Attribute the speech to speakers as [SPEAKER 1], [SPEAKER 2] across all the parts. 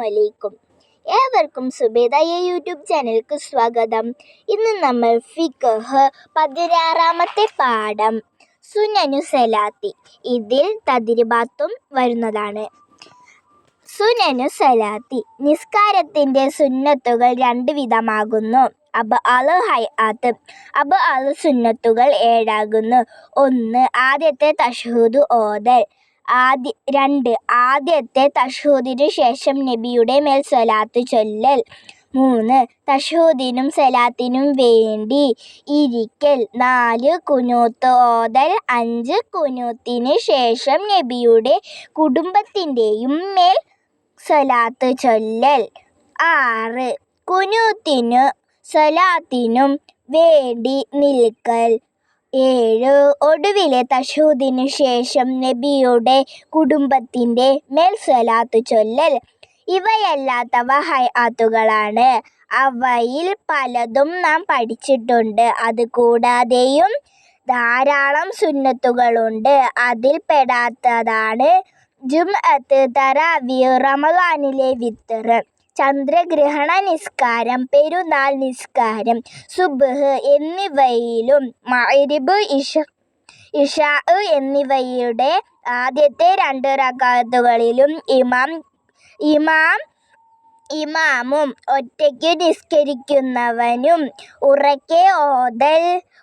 [SPEAKER 1] വലൈക്കും ഏവർക്കും സുബേദായ യൂട്യൂബ് ചാനലിലേക്ക് സ്വാഗതം. ഇന്ന് നമ്മൾ ഫിഖ് പതിനാറാമത്തെ പാഠം സുനനു സലാത്തി. ഇതിൽ തദിരിബാത്തും വരുന്നതാണ്. സുനനു സലാത്തി നിസ്കാരത്തിന്റെ സുന്നത്തുകൾ രണ്ട് വിധമാകുന്നു. അബ് അൽ ഹയാത്ത് അബ് അൽ സുന്നത്തുകൾ ഏഴാകുന്നു. ഒന്ന് ആദ്യത്തെ തഷഹൂദ് ഓതൽ. ആദ്യ രണ്ട് ആദ്യത്തെ തഷൂദിന് ശേഷം നബിയുടെ മേൽ സ്വലാത്ത് ചൊല്ലൽ. മൂന്ന് തഷൂദിനും സലാത്തിനും വേണ്ടി ഇരിക്കൽ. നാല് കുനൂത്ത് ഓതൽ അഞ്ച് കുനൂത്തിന് ശേഷം നബിയുടെ കുടുംബത്തിന്റെയും മേൽ സ്വലാത്ത് ചൊല്ലൽ. ആറ് കുനൂത്തിനു സ്വലാത്തിനും വേണ്ടി നിൽക്കൽ. ഏഴ് ഒടുവിലെ തശൂദിനു ശേഷം നബിയുടെ കുടുംബത്തിന്റെ മേൽ സ്വലാത്ത് ചൊല്ലൽ. ഇവയല്ലാത്തവ ഹയാത്തുകളാണ്. അവയിൽ പലതും നാം പഠിച്ചിട്ടുണ്ട്. അതുകൂടാതെയും ധാരാളം സുന്നത്തുകളുണ്ട്. അതിൽ പെടാത്തതാണ് ജുംഅത്ത് തറാവീഹ് റമളാനിലെ വിത്തർ ചന്ദ്രഗ്രഹണ നിസ്കാരം പെരുന്നാൾ നിസ്കാരം സുബ്ഹ് എന്നിവയിലും മഗ്രിബ് ഇഷ ഇശാ എന്നിവയുടെ ആദ്യത്തെ രണ്ട് റക്അത്തുകളിലും ഇമാം ഇമാം ഇമാമും ഒറ്റയ്ക്ക് നിസ്കരിക്കുന്നവനും ഉറക്കെ ഓതൽ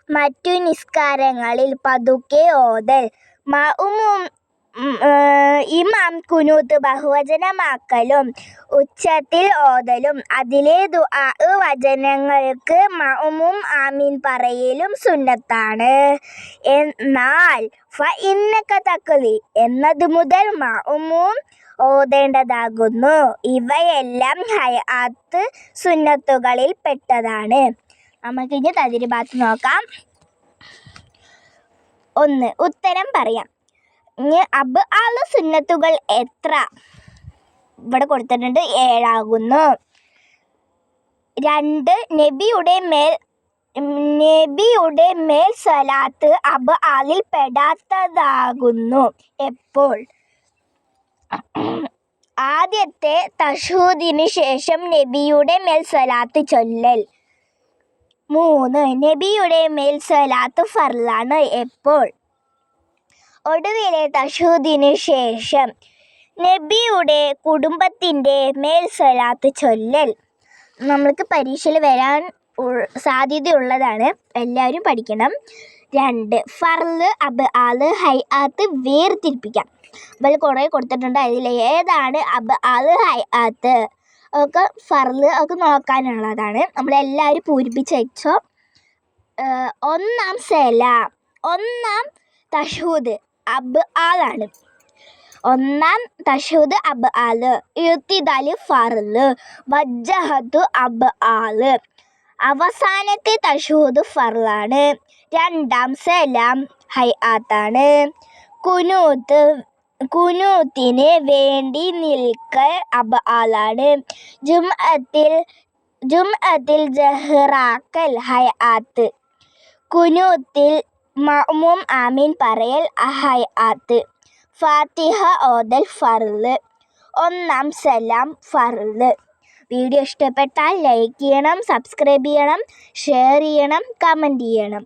[SPEAKER 1] മറ്റു നിസ്കാരങ്ങളിൽ പതുക്കെ ഓതൽ. മഅ്മൂം ഇമാം കുനൂത്ത് ബഹുവചനമാക്കലും ഉച്ചത്തിൽ ഓതലും അതിലെ ദുആ വചനങ്ങൾക്ക് മഅമും ആമീൻ പറയലും സുന്നത്താണ്. എന്നാൽ ഫ ഫഇന്നക തക്കതി എന്നത് മുതൽ മഅമും ഓതേണ്ടതാകുന്നു. ഇവയെല്ലാം ഹയാത്ത് സുന്നത്തുകളിൽ പെട്ടതാണ്. നമുക്കിനി തദ്രിബാത്ത് നോക്കാം. ഒന്ന് ഉത്തരം പറയാം. അബ് ആൾ സുന്നത്തുകൾ എത്ര? ഇവിടെ കൊടുത്തിട്ടുണ്ട്. ഏഴാകുന്നു. രണ്ട് നബിയുടെ മേൽ നബിയുടെ മേൽ സലാത്ത് അബ് ആലിൽ പെടാത്തതാകുന്നു. എപ്പോൾ? ആദ്യത്തെ തഷൂദിന് ശേഷം നബിയുടെ മേൽ സലാത്ത് ചൊല്ലൽ. മൂന്ന് നബിയുടെ മേൽ സലാത്ത് ഫർലാണ് എപ്പോൾ? ഒടുവിലെ തശൂദിനു ശേഷം നബിയുടെ കുടുംബത്തിന്റെ മേൽ സ്വലാത്ത് ചൊല്ലൽ. നമ്മൾക്ക് പരീക്ഷയിൽ വരാൻ സാധ്യതയുള്ളതാണ്. എല്ലാവരും പഠിക്കണം. രണ്ട് ഫർൽ അബ് ആൽ ഹൈ ആത്ത് വേർതിരിപ്പിക്കാം. അപ്പോൾ കുറേ കൊടുത്തിട്ടുണ്ട്. അതിൽ ഏതാണ് അബ് ആൽ ഹൈ ആത്ത്? ഒക്കെ ഫർൽ ഒക്കെ നോക്കാനുള്ളതാണ്. നമ്മളെല്ലാവരും പൂരിപ്പിച്ച് വെച്ചോ. ഒന്നാം സെല. ഒന്നാം തഷൂദ് അബ് ആലാണ് ഒന്നാം തശൂദ് അബ് ആൽ ഇരുപത്തിനാല് ഫറൽ വജ്ജഹത്തു അബ് ആൽ അവസാനത്തെ തശൂദ് ഫറലാണ് രണ്ടാം സലാം ഹൈ ആത്താണ് കുനൂത്ത് കുനൂത്തിന് വേണ്ടി നിൽക്കൽ അബ് ആലാണ് ജുംഅത്തിൽ ജുംഅത്തിൽ ജഹ്റാക്കൽ ഹൈ ആത്ത് കുനൂത്തിൽ മഅ്മൂം ആമീൻ പറയൽ ഹൈ ആത്ത് ഫാത്തിഹ ഓതൽ ഫർൾ. ഒന്നാം സലാം ഫർൾ. വീഡിയോ ഇഷ്ടപ്പെട്ടാൽ ലൈക്ക് ചെയ്യണം സബ്സ്ക്രൈബ് ചെയ്യണം ഷെയർ ചെയ്യണം കമന്റ് ചെയ്യണം.